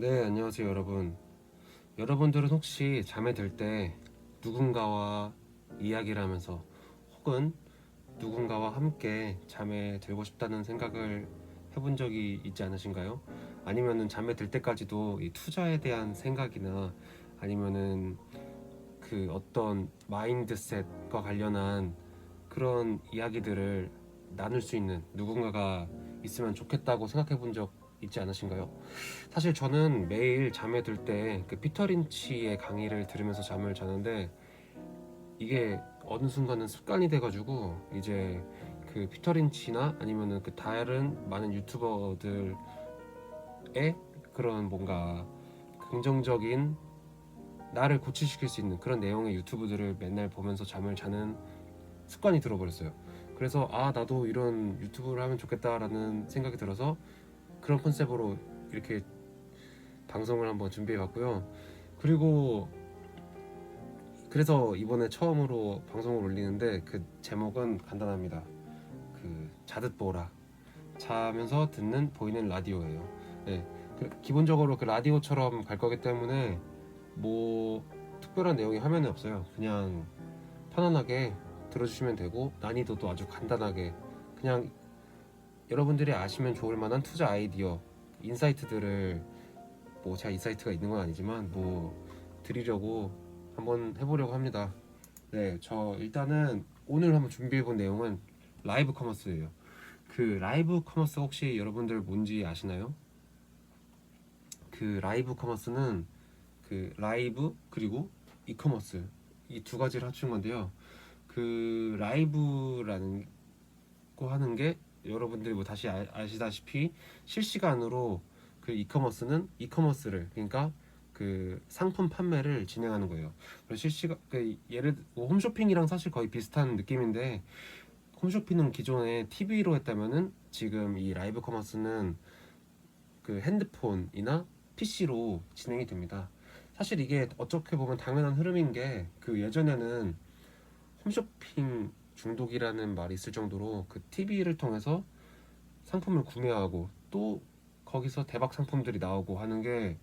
네, 안녕하세요, 여러분. 여러분들은 혹시 잠에 들 때 누군가와 이야기를 하면서 혹은 누군가와 함께 잠에 들고 싶다는 생각을 해본 적이 있지 않으신가요? 아니면은 잠에 들 때까지도 이 투자에 대한 생각이나 아니면은 그 어떤 마인드셋과 관련한 그런 이야기들을 나눌 수 있는 누군가가 있으면 좋겠다고 생각해 본 적 있지 않으신가요? 사실 저는 매일 잠에 들 때 그 피터 린치의 강의를 들으면서 잠을 자는데 이게 어느 순간은 습관이 돼가지고 이제 그 피터 린치나 아니면은 그 다른 많은 유튜버들의 그런 뭔가 긍정적인 나를 고치시킬 수 있는 그런 내용의 유튜브들을 맨날 보면서 잠을 자는 습관이 들어버렸어요. 그래서 아 나도 이런 유튜브를 하면 좋겠다라는 생각이 들어서 그런 컨셉으로 이렇게 방송을 한번 준비해봤고요. 그리고 그래서 이번에 처음으로 방송을 올리는데 그 제목은 간단합니다. 그 자듯 보라 자면서 듣는 보이는 라디오예요. 네, 그 기본적으로 그 라디오처럼 갈 거기 때문에 뭐 특별한 내용이 화면에 없어요. 그냥 편안하게 들어주시면 되고 난이도도 아주 간단하게 그냥 여러분들이 아시면 좋을 만한 투자 아이디어 인사이트들을 뭐 제가 인사이트가 있는 건 아니지만 뭐 드리려고 한번 해보려고 합니다. 네, 저 일단은 오늘 한번 준비해본 내용은 라이브 커머스예요. 그 라이브 커머스 혹시 여러분들 뭔지 아시나요? 그 라이브 커머스는 그 라이브 그리고 이커머스 이 두 가지를 합친 건데요. 그 라이브라는 거 하는 게 여러분들이 뭐 다시 아, 아시다시피 실시간으로 그 이커머스는 이커머스를 그러니까 그 상품 판매를 진행하는 거예요. 그래서 실시간 그 예를 들- 뭐 홈쇼핑이랑 사실 거의 비슷한 느낌인데 홈쇼핑은 기존에 TV로 했다면은 지금 이 라이브 커머스는 그 핸드폰이나 PC로 진행이 됩니다. 사실 이게 어떻게 보면 당연한 흐름인 게 그 예전에는 홈쇼핑 중독이라는 말이 있을 정도로 그 TV를 통해서 상품을 구매하고 또 거기서 대박 상품들이 나오고 하는 게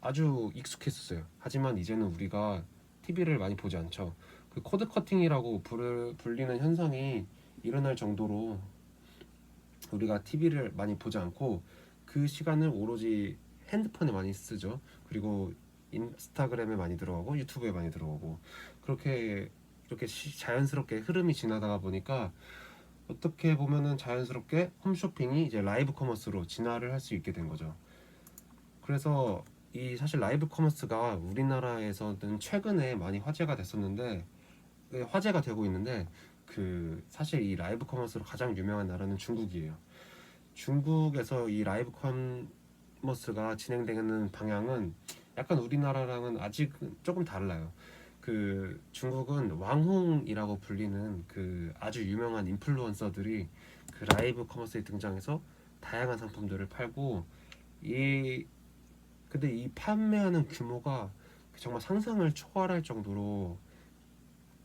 아주 익숙했었어요. 하지만 이제는 우리가 TV를 많이 보지 않죠. 그 코드 커팅이라고 부를, 불리는 현상이 일어날 정도로 우리가 TV를 많이 보지 않고 그 시간을 오로지 핸드폰에 많이 쓰죠. 그리고 인스타그램에 많이 들어가고 유튜브에 많이 들어가고 그렇게 이렇게 시- 자연스럽게 흐름이 지나다가 보니까 어떻게 보면은 자연스럽게 홈쇼핑이 이제 라이브 커머스로 진화를 할 수 있게 된 거죠. 그래서 이 사실 라이브 커머스가 우리나라에서는 최근에 많이 화제가 됐었는데 네, 화제가 되고 있는데 그 사실 이 라이브 커머스로 가장 유명한 나라는 중국이에요. 중국에서 이 라이브 커머스가 진행되는 방향은 약간 우리나라랑은 아직 조금 달라요. 그 중국은 왕홍이라고 불리는 그 아주 유명한 인플루언서들이 그 라이브 커머스에 등장해서 다양한 상품들을 팔고 이 근데 이 판매하는 규모가 정말 상상을 초월할 정도로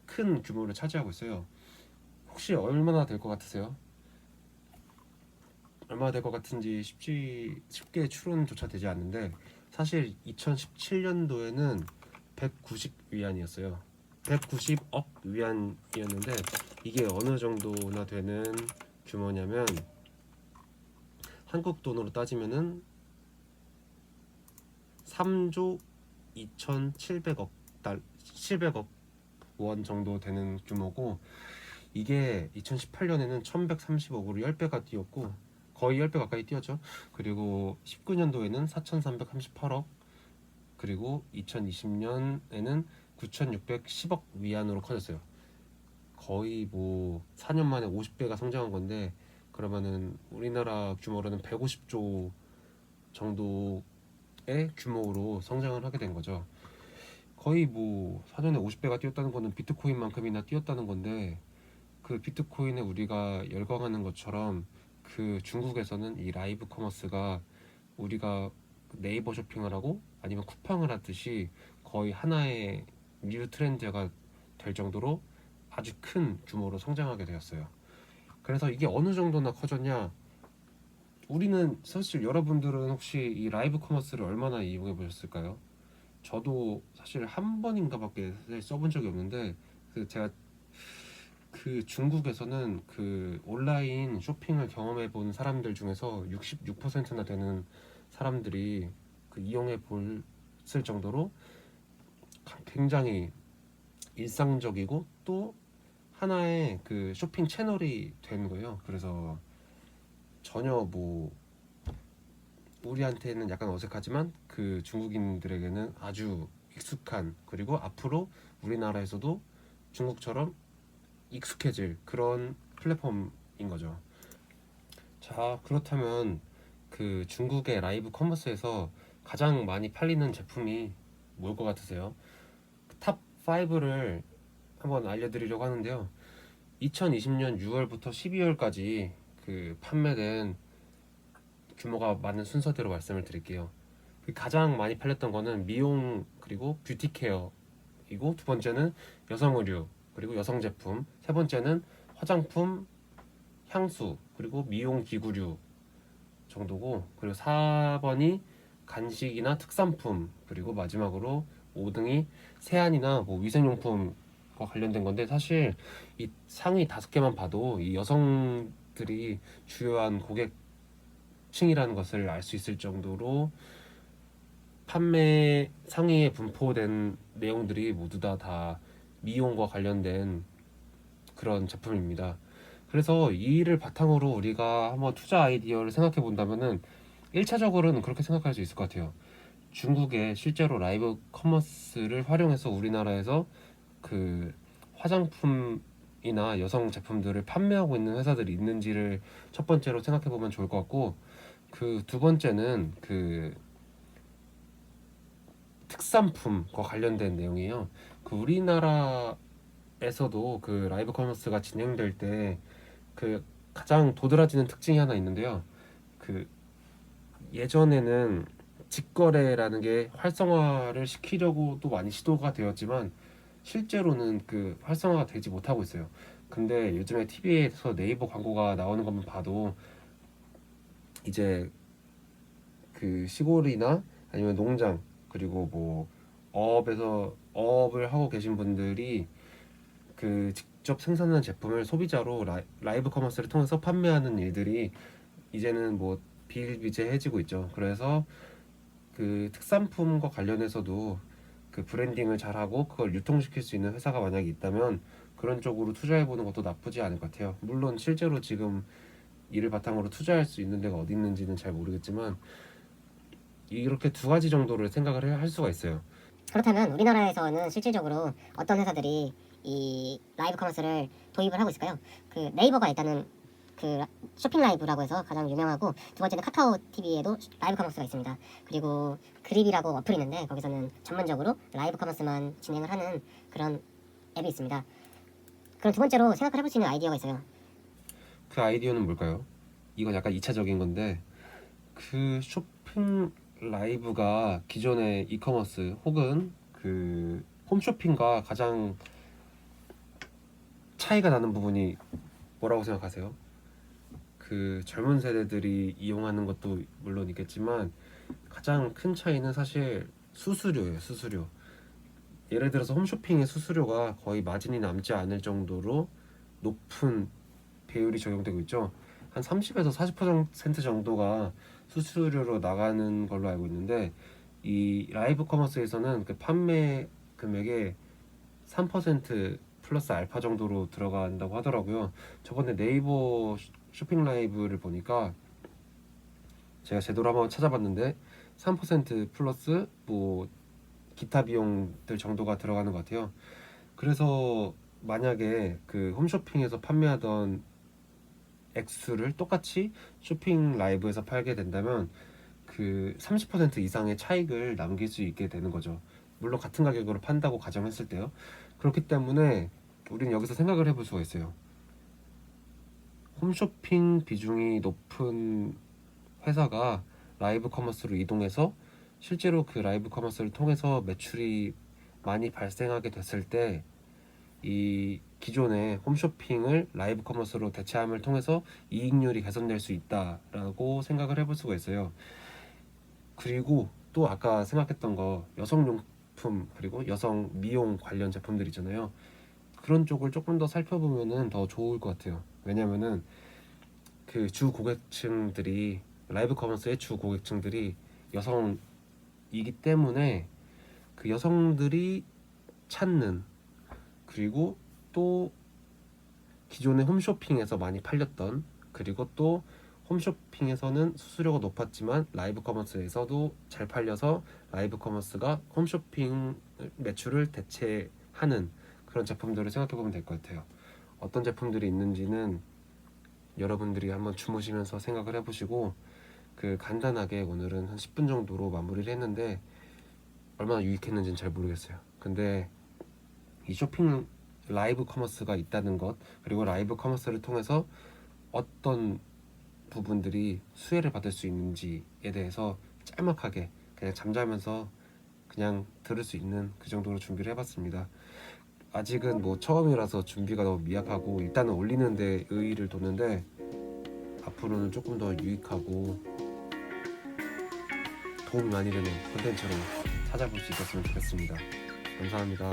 큰 규모를 차지하고 있어요. 혹시 얼마나 될 것 같으세요? 얼마나 될 것 같은지 쉽지 쉽게 추론조차 되지 않는데 사실 2017년도에는 190 위안이었어요. 190억 위안이었는데 이게 어느 정도나 되는 규모냐면 한국 돈으로 따지면은 3조 2,700억 달 700억 원 정도 되는 규모고 이게 2018년에는 1,130억으로 10배가 뛰었고 거의 10배 가까이 뛰었죠. 그리고 19년도에는 4,338억 그리고 2020년에는 9,610억 위안으로 커졌어요. 거의 뭐 4년 만에 50배가 성장한 건데 그러면은 우리나라 규모로는 150조 정도의 규모로 성장을 하게 된 거죠. 거의 뭐 4년에 50배가 뛰었다는 거는 비트코인만큼이나 뛰었다는 건데 그 비트코인에 우리가 열광하는 것처럼 그 중국에서는 이 라이브 커머스가 우리가 네이버 쇼핑을 하고 아니면 쿠팡을 하듯이 거의 하나의 뉴 트렌드가 될 정도로 아주 큰 규모로 성장하게 되었어요. 그래서 이게 어느 정도나 커졌냐? 우리는 사실 여러분들은 혹시 이 라이브 커머스를 얼마나 이용해 보셨을까요? 저도 사실 한 번인가밖에 써본 적이 없는데 그 제가 그 중국에서는 그 온라인 쇼핑을 경험해 본 사람들 중에서 66%나 되는 사람들이 그 이용해 볼을 정도로 굉장히 일상적이고 또 하나의 그 쇼핑 채널이 된 거예요. 그래서 전혀 뭐 우리한테는 약간 어색하지만 그 중국인들에게는 아주 익숙한 그리고 앞으로 우리나라에서도 중국처럼 익숙해질 그런 플랫폼인 거죠. 자, 그렇다면 그 중국의 라이브 커머스에서 가장 많이 팔리는 제품이 뭘 것 같으세요? 탑 5를 한번 알려드리려고 하는데요. 2020년 6월부터 12월까지 그 판매된 규모가 많은 순서대로 말씀을 드릴게요. 그 가장 많이 팔렸던 거는 미용 그리고 뷰티 케어이고 두 번째는 여성 의류 그리고 여성 제품 세 번째는 화장품 향수 그리고 미용 기구류 정도고 그리고 4번이 간식이나 특산품 그리고 마지막으로 5등이 세안이나 뭐 위생용품과 관련된 건데 사실 이 상위 다섯 개만 봐도 이 여성들이 주요한 고객층이라는 것을 알 수 있을 정도로 판매 상위에 분포된 내용들이 모두 다 다 미용과 관련된 그런 제품입니다. 그래서 이 일을 바탕으로 우리가 한번 투자 아이디어를 생각해 본다면은 1차적으로는 그렇게 생각할 수 있을 것 같아요. 중국에 실제로 라이브 커머스를 활용해서 우리나라에서 그 화장품이나 여성 제품들을 판매하고 있는 회사들이 있는지를 첫 번째로 생각해 보면 좋을 것 같고 그 두 번째는 그 특산품과 관련된 내용이에요. 그 우리나라에서도 그 라이브 커머스가 진행될 때 그 가장 도드라지는 특징이 하나 있는데요. 그 예전에는 직거래라는 게 활성화를 시키려고도 많이 시도가 되었지만 실제로는 그 활성화가 되지 못하고 있어요. 근데 요즘에 TV에서 네이버 광고가 나오는 것만 봐도 이제 그 시골이나 아니면 농장 그리고 뭐 어업에서 어업을 하고 계신 분들이 그 직접 생산한 제품을 소비자로 라, 라이브 커머스를 통해서 판매하는 일들이 이제는 뭐 비일비재해지고 있죠. 그래서 그 특산품과 관련해서도 그 브랜딩을 잘하고 그걸 유통시킬 수 있는 회사가 만약에 있다면 그런 쪽으로 투자해 보는 것도 나쁘지 않을 것 같아요. 물론 실제로 지금 이를 바탕으로 투자할 수 있는 데가 어디 있는지는 잘 모르겠지만 이렇게 두 가지 정도를 생각을 해- 할 수가 있어요. 그렇다면 우리나라에서는 실질적으로 어떤 회사들이 이 라이브 커머스를 도입을 하고 있을까요? 그 네이버가 일단은 그 라- 쇼핑 라이브라고 해서 가장 유명하고 두 번째는 카카오 TV에도 라이브 커머스가 있습니다. 그리고 그립이라고 어플이 있는데 거기서는 전문적으로 라이브 커머스만 진행을 하는 그런 앱이 있습니다. 그럼 두 번째로 생각을 해볼 수 있는 아이디어가 있어요. 그 아이디어는 뭘까요? 이건 약간 2차적인 건데 그 쇼핑 라이브가 기존의 이커머스 혹은 그 홈쇼핑과 가장 차이가 나는 부분이 뭐라고 생각하세요? 그 젊은 세대들이 이용하는 것도 물론 있겠지만 가장 큰 차이는 사실 수수료예요, 수수료. 예를 들어서 홈쇼핑의 수수료가 거의 마진이 남지 않을 정도로 높은 배율이 적용되고 있죠. 한 30에서 40% 정도가 수수료로 나가는 걸로 알고 있는데 이 라이브 커머스에서는 그 판매 금액의 3% 플러스 알파 정도로 들어간다고 하더라고요. 저번에 네이버 쇼핑 라이브를 보니까 제가 제도를 한번 찾아봤는데 3% 플러스 뭐 기타 비용들 정도가 들어가는 것 같아요. 그래서 만약에 그 홈쇼핑에서 판매하던 액수를 똑같이 쇼핑 라이브에서 팔게 된다면 그 30% 이상의 차익을 남길 수 있게 되는 거죠. 물론 같은 가격으로 판다고 가정했을 때요. 그렇기 때문에 우리는 여기서 생각을 해볼 수가 있어요. 홈쇼핑 비중이 높은 회사가 라이브 커머스로 이동해서 실제로 그 라이브 커머스를 통해서 매출이 많이 발생하게 됐을 때 이 기존의 홈쇼핑을 라이브 커머스로 대체함을 통해서 이익률이 개선될 수 있다라고 생각을 해볼 수가 있어요. 그리고 또 아까 생각했던 거 여성 용품 그리고 여성 미용 관련 제품들 있잖아요. 그런 쪽을 조금 더 살펴보면은 더 좋을 것 같아요. 왜냐면은 그 주 고객층들이 라이브 커머스의 주 고객층들이 여성이기 때문에 그 여성들이 찾는 그리고 또 기존의 홈쇼핑에서 많이 팔렸던 그리고 또 홈쇼핑에서는 수수료가 높았지만 라이브 커머스에서도 잘 팔려서 라이브 커머스가 홈쇼핑 매출을 대체하는 그런 제품들을 생각해 보면 될 것 같아요. 어떤 제품들이 있는지는 여러분들이 한번 주무시면서 생각을 해보시고 그 간단하게 오늘은 한 10분 정도로 마무리를 했는데 얼마나 유익했는지는 잘 모르겠어요. 근데 이 쇼핑 라이브 커머스가 있다는 것 그리고 라이브 커머스를 통해서 어떤 부분들이 수혜를 받을 수 있는지에 대해서 짤막하게 그냥 잠자면서 그냥 들을 수 있는 그 정도로 준비를 해봤습니다. 아직은 뭐 처음이라서 준비가 너무 미약하고 일단은 올리는데 의의를 뒀는데 앞으로는 조금 더 유익하고 도움이 많이 되는 콘텐츠로 찾아볼 수 있었으면 좋겠습니다. 감사합니다.